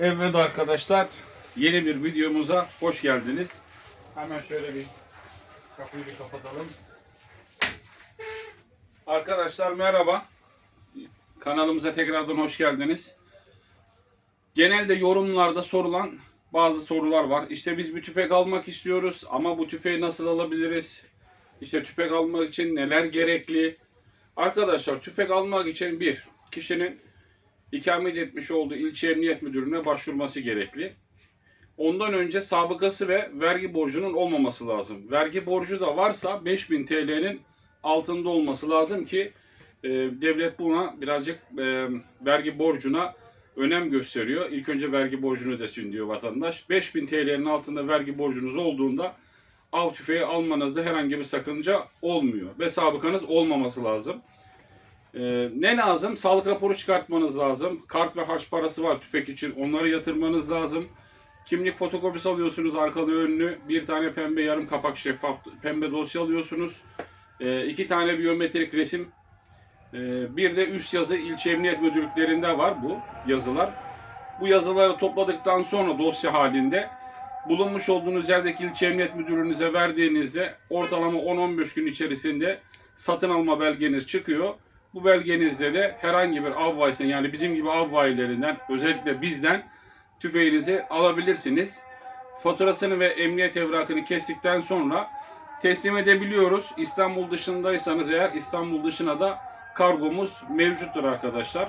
Evet arkadaşlar, yeni bir videomuza hoş geldiniz. Hemen şöyle bir kapıyı bir kapatalım. Arkadaşlar merhaba. Kanalımıza tekrardan hoş geldiniz. Genelde yorumlarda sorulan bazı sorular var. İşte biz bir tüfek almak istiyoruz ama bu tüfeği nasıl alabiliriz? İşte tüfek almak için neler gerekli? Arkadaşlar tüfek almak için bir kişinin ikamet etmiş olduğu ilçe emniyet müdürlüğüne başvurması gerekli. Ondan önce sabıkası ve vergi borcunun olmaması lazım. Vergi borcu da varsa 5000 TL'nin altında olması lazım ki e, devlet buna birazcık e, vergi borcuna önem gösteriyor. İlk önce vergi borcunu ödesin diyor vatandaş. 5000 TL'nin altında vergi borcunuz olduğunda av tüfeği almanızda herhangi bir sakınca olmuyor. Ve sabıkanız olmaması lazım. Ee, ne lazım? Sağlık raporu çıkartmanız lazım. Kart ve harç parası var tüfek için. Onları yatırmanız lazım. Kimlik fotokopisi alıyorsunuz arkalı önlü. Bir tane pembe yarım kapak şeffaf pembe dosya alıyorsunuz. Ee, iki tane biyometrik resim. Ee, bir de üst yazı ilçe emniyet müdürlüklerinde var bu yazılar. Bu yazıları topladıktan sonra dosya halinde bulunmuş olduğunuz yerdeki ilçe emniyet müdürünüze verdiğinizde ortalama 10-15 gün içerisinde satın alma belgeniz çıkıyor. Bu belgenizde de herhangi bir av bayisinden yani bizim gibi av bayilerinden özellikle bizden tüfeğinizi alabilirsiniz. Faturasını ve emniyet evrakını kestikten sonra teslim edebiliyoruz. İstanbul dışındaysanız eğer İstanbul dışına da kargomuz mevcuttur arkadaşlar.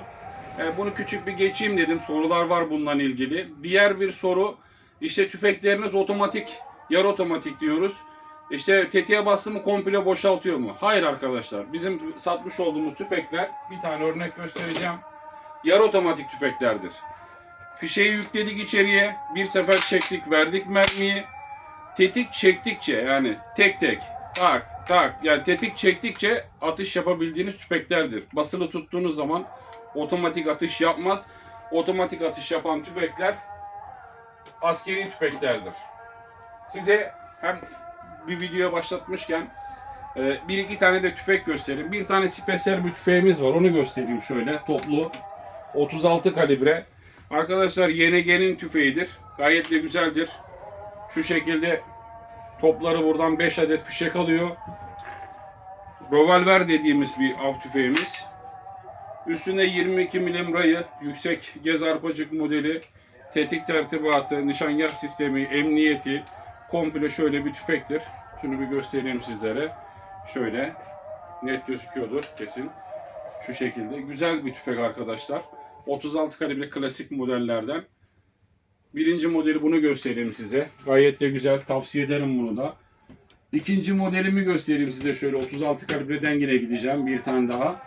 E, bunu küçük bir geçeyim dedim. Sorular var bununla ilgili. Diğer bir soru işte tüfekleriniz otomatik, yarı otomatik diyoruz. İşte tetiğe bastı mı komple boşaltıyor mu? Hayır arkadaşlar. Bizim satmış olduğumuz tüfekler bir tane örnek göstereceğim. Yarı otomatik tüfeklerdir. Fişeyi yükledik içeriye. Bir sefer çektik, verdik mermiyi. Tetik çektikçe yani tek tek tak tak yani tetik çektikçe atış yapabildiğiniz tüfeklerdir. Basılı tuttuğunuz zaman otomatik atış yapmaz. Otomatik atış yapan tüfekler askeri tüfeklerdir. Size hem bir video başlatmışken e, bir iki tane de tüfek göstereyim. Bir tane spesyal bir tüfeğimiz var. Onu göstereyim şöyle toplu. 36 kalibre. Arkadaşlar YNG'nin tüfeğidir. Gayet de güzeldir. Şu şekilde topları buradan 5 adet fişek alıyor. Revolver dediğimiz bir av tüfeğimiz. Üstünde 22 milim rayı, yüksek gez arpacık modeli, tetik tertibatı, nişangah sistemi, emniyeti, komple şöyle bir tüfektir. Şunu bir göstereyim sizlere. Şöyle net gözüküyordur kesin. Şu şekilde. Güzel bir tüfek arkadaşlar. 36 kalibre klasik modellerden. Birinci modeli bunu göstereyim size. Gayet de güzel. Tavsiye ederim bunu da. İkinci modelimi göstereyim size. Şöyle 36 kalibreden yine gideceğim. Bir tane daha.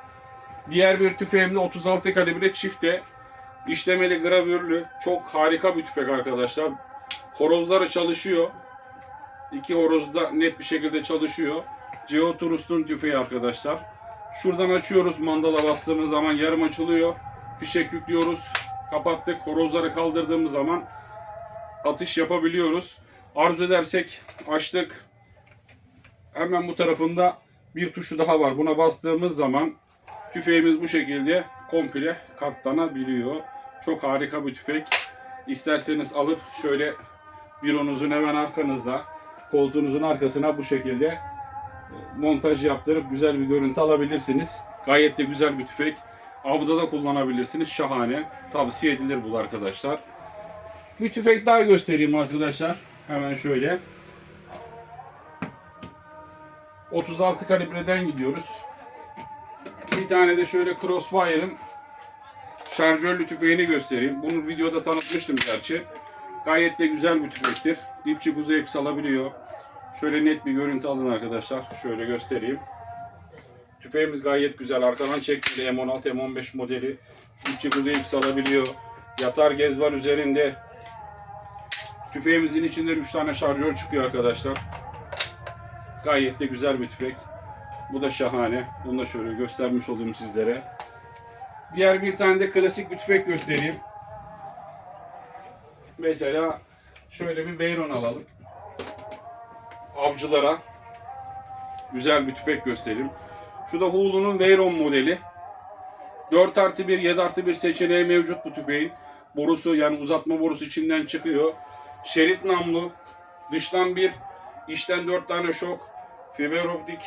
Diğer bir tüfeğimde 36 kalibre çifte. işlemeli gravürlü. Çok harika bir tüfek arkadaşlar. Horozları çalışıyor. İki horoz da net bir şekilde çalışıyor. Geoturust'un tüfeği arkadaşlar. Şuradan açıyoruz mandala bastığımız zaman yarım açılıyor. Fişek yüklüyoruz. Kapattık. Horozları kaldırdığımız zaman atış yapabiliyoruz. Arzu edersek açtık. Hemen bu tarafında bir tuşu daha var. Buna bastığımız zaman tüfeğimiz bu şekilde komple katlanabiliyor. Çok harika bir tüfek. İsterseniz alıp şöyle büronuzun hemen arkanızda koltuğunuzun arkasına bu şekilde e, montaj yaptırıp güzel bir görüntü alabilirsiniz. Gayet de güzel bir tüfek. Avda da kullanabilirsiniz. Şahane. Tavsiye edilir bu arkadaşlar. Bir tüfek daha göstereyim arkadaşlar. Hemen şöyle. 36 kalibreden gidiyoruz. Bir tane de şöyle Crossfire'ın şarjörlü tüfeğini göstereyim. Bunu videoda tanıtmıştım gerçi. Gayet de güzel bir tüfektir. Dipçik uzayıp salabiliyor. Şöyle net bir görüntü alın arkadaşlar. Şöyle göstereyim. Tüfeğimiz gayet güzel. Arkadan çektiğinde M16, M15 modeli. Dipçik uzayıp salabiliyor. Yatar gez var üzerinde. Tüfeğimizin içinde 3 tane şarjör çıkıyor arkadaşlar. Gayet de güzel bir tüfek. Bu da şahane. Bunu da şöyle göstermiş olayım sizlere. Diğer bir tane de klasik bir tüfek göstereyim. Mesela şöyle bir Veyron alalım. Avcılara güzel bir tüfek göstereyim. Şu da Hulu'nun Veyron modeli. 4 artı 1, 7 artı 1 seçeneği mevcut bu tüfeğin. borusu yani uzatma borusu içinden çıkıyor. Şerit namlu. Dıştan bir, içten dört tane şok. Fiber optik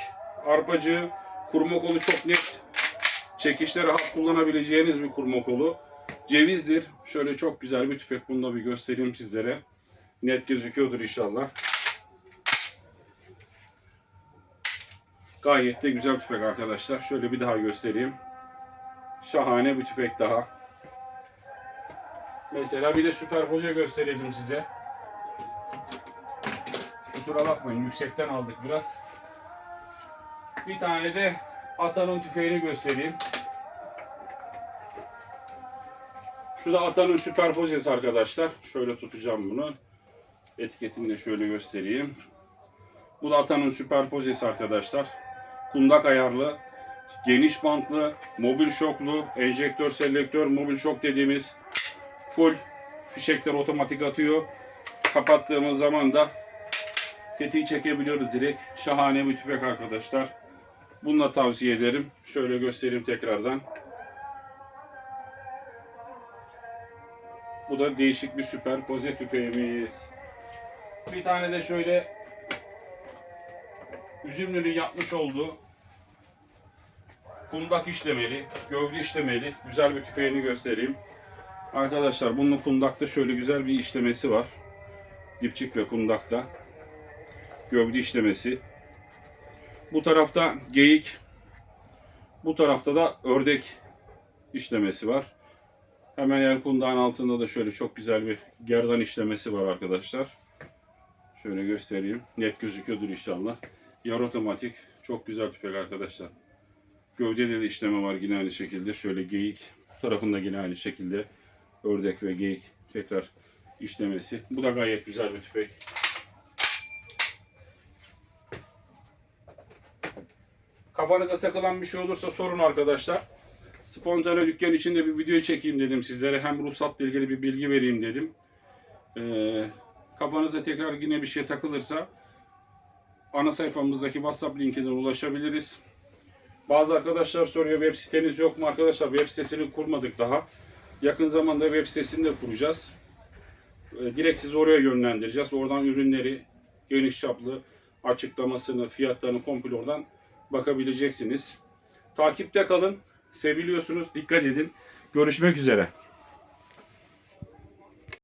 arpacığı. Kurma kolu çok net. Çekişte rahat kullanabileceğiniz bir kurma kolu. Cevizdir. Şöyle çok güzel bir tüfek. Bunu da bir göstereyim sizlere. Net gözüküyordur inşallah. Gayet de güzel tüfek arkadaşlar. Şöyle bir daha göstereyim. Şahane bir tüfek daha. Mesela bir de süperpoze gösterelim size. Kusura bakmayın yüksekten aldık biraz. Bir tane de Atan'ın tüfeğini göstereyim. Şu da Atan'ın süperpozesi arkadaşlar. Şöyle tutacağım bunu. Etiketini de şöyle göstereyim. Bu da Atan'ın süperpozesi arkadaşlar. Kundak ayarlı, geniş bantlı, mobil şoklu, enjektör selektör, mobil şok dediğimiz full fişekler otomatik atıyor. Kapattığımız zaman da tetiği çekebiliyoruz direkt. Şahane bir tüfek arkadaşlar. Bunu da tavsiye ederim. Şöyle göstereyim tekrardan. Bu da değişik bir süperpoze tüfeğimiz. Bir tane de şöyle Üzümlü'nün yapmış olduğu kundak işlemeli, gövde işlemeli güzel bir tüfeğini göstereyim. Arkadaşlar bunun kundakta şöyle güzel bir işlemesi var. Dipçik ve kundakta. Gövde işlemesi. Bu tarafta geyik. Bu tarafta da ördek işlemesi var. Hemen yer kundağın altında da şöyle çok güzel bir gerdan işlemesi var arkadaşlar. Şöyle göstereyim. Net gözüküyordur inşallah. Yar otomatik. Çok güzel tüfek arkadaşlar. Gövdede de işleme var yine aynı şekilde. Şöyle geyik. Tarafında yine aynı şekilde. Ördek ve geyik tekrar işlemesi. Bu da gayet güzel bir tüfek. Kafanıza takılan bir şey olursa sorun arkadaşlar. Spontane dükkan içinde bir video çekeyim dedim sizlere. Hem ruhsatla ilgili bir bilgi vereyim dedim. Ee, kafanıza tekrar yine bir şey takılırsa ana sayfamızdaki WhatsApp linkinden ulaşabiliriz. Bazı arkadaşlar soruyor web siteniz yok mu arkadaşlar? Web sitesini kurmadık daha. Yakın zamanda web sitesini de kuracağız. Ee, Direkt sizi oraya yönlendireceğiz. Oradan ürünleri geniş çaplı açıklamasını, fiyatlarını komple oradan bakabileceksiniz. Takipte kalın. Seviliyorsunuz. Dikkat edin. Görüşmek üzere.